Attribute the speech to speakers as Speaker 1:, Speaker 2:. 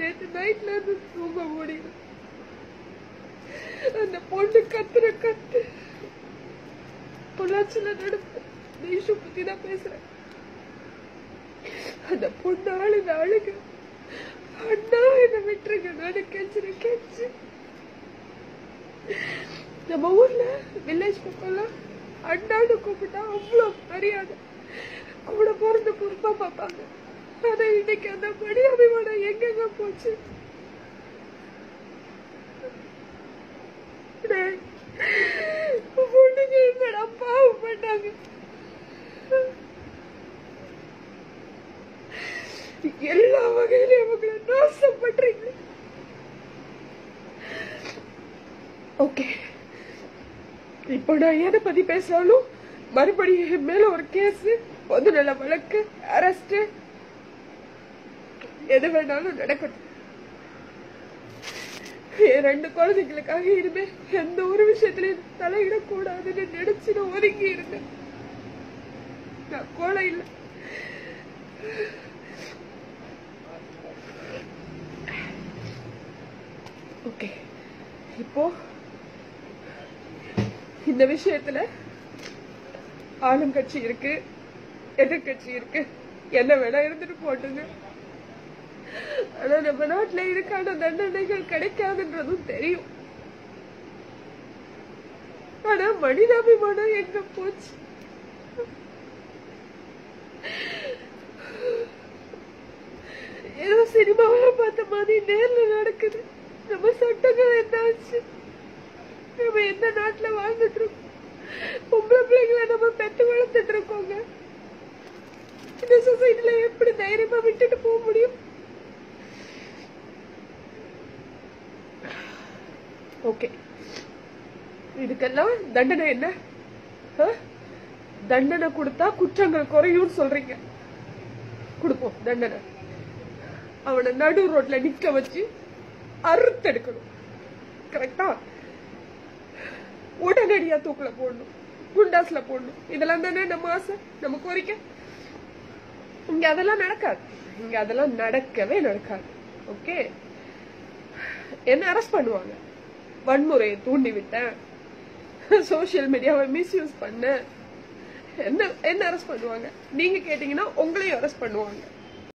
Speaker 1: நேற்று நைட்ல இருந்து தூங்க முடியல. அந்த பொண்ணு கத்துற கத்து. பொள்ளாச்சியில நடந்த இந்த பத்தி தான் பேசுறேன். அந்த பொண்ணு ஆளு அழுக அண்ணா என்ன விட்டுருங்க நானு கெஞ்சிரு கெஞ்சு நம்ம ஊர்ல வில்லேஜ் பக்கம்லாம் அண்ணான்னு கூப்பிட்டா அவ்வளோ மரியாதை. கூட பிறந்த பொறுப்பா பார்ப்பாங்க. ஆனா இன்னைக்கு அந்த படி அபிமானம் எங்கெங்க போச்சு? டேய், பொண்ணுங்க என்னடா பாவம் பண்ணாங்க? எல்லா வகையிலும் அவங்களை நாசம் பண்றீங்க. ஓகே. இப்போ நான் எதை பத்தி பேசினாலும் மறுபடியும் என் மேல ஒரு கேஸ் பொதுநல வழக்கு அரெஸ்ட் எது வேணாலும் நடக்கட்டும் என் ரெண்டு குழந்தைங்களுக்காக இனிமே எந்த ஒரு விஷயத்திலையும் தலையிடக்கூடாதுன்னு நினைச்சு நான் ஒதுங்கி இருந்தேன். நான் கோலை இல்லை. ஓகே. இப்போ இந்த விஷயத்துல ஆளுங்கட்சி இருக்கு எதிர்கட்சி இருக்கு. என்ன வேணா இருந்துட்டு போட்டுங்க. ஆனா நம்ம நாட்டுல இதுக்கான தண்டனைகள் கிடைக்காதுன்றதும் தெரியும். ஆனா மனிதாபிமானம் எங்க போச்சு? ஏதோ சினிமாவில பார்த்த மாதிரி நேர்ல நடக்குது. நம்ம சட்டங்கள் என்னாச்சு? நம்ம எந்த நாட்டுல வாழ்ந்துட்டு இருக்கோம் பொம்பளை பிள்ளைங்களை நம்ம பெத்து வளர்த்துட்டு இருக்கோங்க இந்த சொசைட்டில எப்படி ஓகே இதுக்கெல்லாம் தண்டனை என்ன? ஆ? தண்டனை கொடுத்தா குற்றங்கள் குறையும்னு சொல்றீங்க. கொடுப்போம் தண்டனை. அவனை நடு ரோட்ல நிக்க வச்சு அறுத்தெடுக்கணும். கரெக்டா உடனடியா தூக்குல போடணும். குண்டாஸ்ல போடணும். இதெல்லாம் தானே நம்ம ஆசை நம்ம கோரிக்கை. இங்க அதெல்லாம் நடக்காது. இங்க அதெல்லாம் நடக்கவே நடக்காது. ஓகே என்ன அரெஸ்ட் பண்ணுவாங்க? வன்முறையை தூண்டி விட்டேன் சோசியல் மீடியாவை மிஸ்யூஸ் பண்ண என்ன என்ன அரெஸ்ட் பண்ணுவாங்க? நீங்க கேட்டீங்கன்னா உங்களையும் அரெஸ்ட் பண்ணுவாங்க.